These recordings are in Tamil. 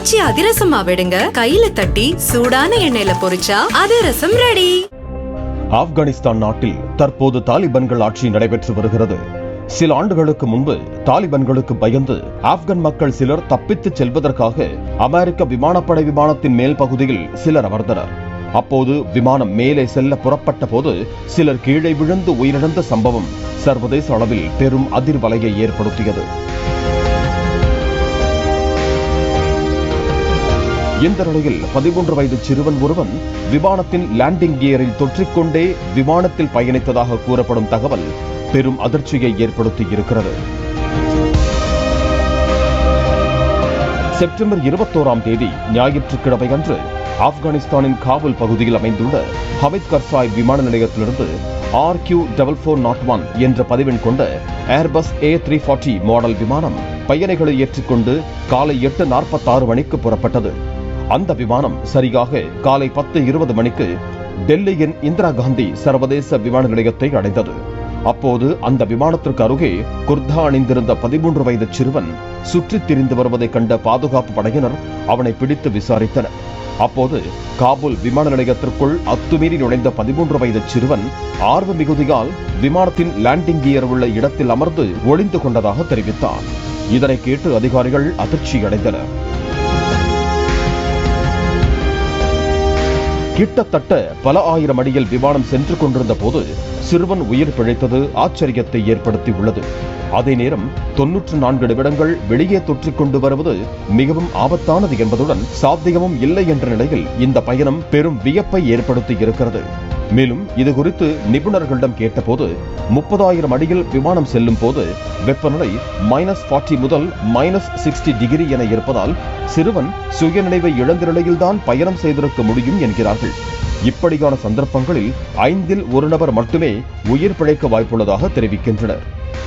காய்ச்சி அதிரசமா விடுங்க. கையில தட்டி சூடான எண்ணெயில பொரிச்சா அதிரசம் ரெடி ஆப்கானிஸ்தான் நாட்டில் தற்போது தாலிபன்கள் ஆட்சி நடைபெற்று வருகிறது. சில ஆண்டுகளுக்கு முன்பு தாலிபன்களுக்கு பயந்து ஆப்கன் மக்கள் சிலர் தப்பித்துச் செல்வதற்காக அமெரிக்க விமானப்படை விமானத்தின் மேல் பகுதியில் சிலர் அமர்ந்தனர். அப்போது விமானம் மேலே செல்ல புறப்பட்ட போது சிலர் கீழே விழுந்து உயிரிழந்த சம்பவம் சர்வதேச அளவில் பெரும் அதிர்வலையை ஏற்படுத்தியது. இந்த நிலையில் பதிமூன்று வயது சிறுவன் ஒருவன் விமானத்தின் லேண்டிங் கியரில் தொற்றிக்கொண்டே விமானத்தில் பயணித்ததாக கூறப்படும் தகவல் பெரும் அதிர்ச்சியை ஏற்படுத்தி இருக்கிறது செப்டம்பர் இருபத்தோராம் தேதி ஞாயிற்றுக்கிழமை அன்று ஆப்கானிஸ்தானின் காபூல் பகுதியில் அமைந்துள்ள ஹமித் கர்சாய் விமான நிலையத்திலிருந்து R Q double four nought one என்ற பதிவெண் கொண்ட Airbus A three forty model விமானம் பயணிகளை ஏற்றிக்கொண்டு காலை எட்டு நாற்பத்தாறு மணிக்கு புறப்பட்டது. அந்த விமானம் சரியாக காலை பத்து இருபது மணிக்கு டெல்லியின் இந்திரா காந்தி சர்வதேச விமான நிலையத்தை அடைந்தது. அப்போது அந்த விமானத்திற்கு அருகே குர்தா அணிந்திருந்த பதிமூன்று வயது சிறுவன் சுற்றித் திரிந்து வருவதை கண்ட பாதுகாப்பு படையினர் அவனை பிடித்து விசாரித்தனர். அப்போது காபூல் விமான நிலையத்திற்குள் அத்துமீறி நுழைந்த பதிமூன்று வயது சிறுவன் ஆர்வ மிகுதியால் விமானத்தின் லேண்டிங் கியர் உள்ள இடத்தில் அமர்ந்து ஒளிந்து கொண்டதாக தெரிவித்தார். இதனை கேட்டு அதிகாரிகள் அதிர்ச்சியடைந்தனர். கிட்டத்தட்ட பல ஆயிரம் அடியில் விமானம் சென்று கொண்டிருந்த போது சிறுவன் உயிர் பிழைத்தது ஆச்சரியத்தை ஏற்படுத்தி உள்ளது. அதே நேரம் தொன்னூற்று நான்கு நிமிடங்கள் வெளியே தொற்றிக் கொண்டு வருவது மிகவும் ஆபத்தானது என்பதுடன் சாத்தியமும் இல்லை என்ற நிலையில் இந்த பயணம் பெரும் வியப்பை ஏற்படுத்தி இருக்கிறது. மேலும் இது குறித்து நிபுணர்களிடம் கேட்டபோது முப்பதாயிரம் அடியில் விமானம் செல்லும் போது வெப்பநிலை மைனஸ் ஃபார்ட்டி முதல் மைனஸ் சிக்ஸ்டி டிகிரி என இருப்பதால் சிறுவன் சுயநினைவை இழந்த நிலையில்தான் பயணம் செய்திருக்க முடியும் என்கிறார்கள். இப்படியான சந்தர்ப்பங்களில் ஐந்தில் ஒரு நபர் மட்டுமே உயிர் பிழைக்க வாய்ப்புள்ளதாக தெரிவிக்கின்றனர்.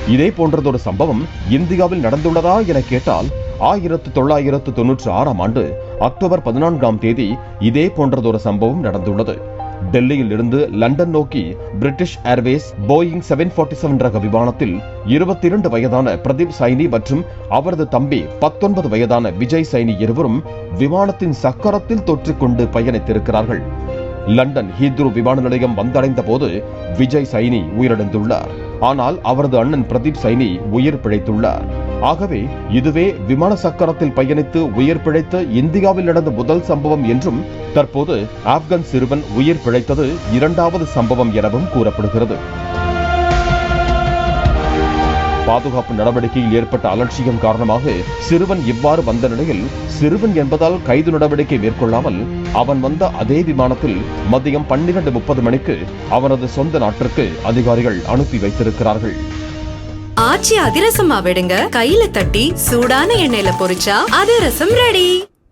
இதே போன்றதொரு சம்பவம் இந்தியாவில் நடந்துள்ளதா என கேட்டால் ஆயிரத்து தொள்ளாயிரத்து தொன்னூற்றி ஆறாம் ஆண்டு அக்டோபர் பதினான்காம் தேதி இதே போன்றதொரு சம்பவம் நடந்துள்ளது. டெல்லியில் இருந்து லண்டன் நோக்கி British Airways Boeing seven forty seven ரக விமானத்தில் இருபத்தி இரண்டு வயதான பிரதீப் சைனி மற்றும் அவரது தம்பி பத்தொன்பது வயதான விஜய் சைனி இருவரும் விமானத்தின் சக்கரத்தில் தொற்றிக்கொண்டு பயணித்திருக்கிறார்கள். லண்டன் ஹீத்ரு விமான நிலையம் வந்தடைந்த போது விஜய் சைனி உயிரிழந்துள்ளார். ஆனால் அவரது அண்ணன் பிரதீப் சைனி உயிர் பிழைத்துள்ளார். ஆகவே இதுவே விமான சக்கரத்தில் பயணித்து உயிர் பிழைத்த இந்தியாவில் நடந்த முதல் சம்பவம் என்றும் தற்போது ஆப்கன் சிறுவன் உயிர் பிழைத்தது இரண்டாவது சம்பவம் எனவும் கூறப்படுகிறது. பாதுகாப்பு நடவடிக்கையில் ஏற்பட்ட அலட்சியம் காரணமாக சிறுவன் இவ்வாறு வந்த நிலையில் சிறுவன் என்பதால் கைது நடவடிக்கை மேற்கொள்ளாமல் அவன் வந்த அதே விமானத்தில் மதியம் பன்னிரண்டு முப்பது மணிக்கு அவனது சொந்த நாட்டிற்கு அதிகாரிகள் அனுப்பி வைத்திருக்கிறார்கள். ஆச்சி அதிரசமா விடுங்க கையில தட்டி சூடான எண்ணெயில பொரிச்சா அதிரசம் ரெடி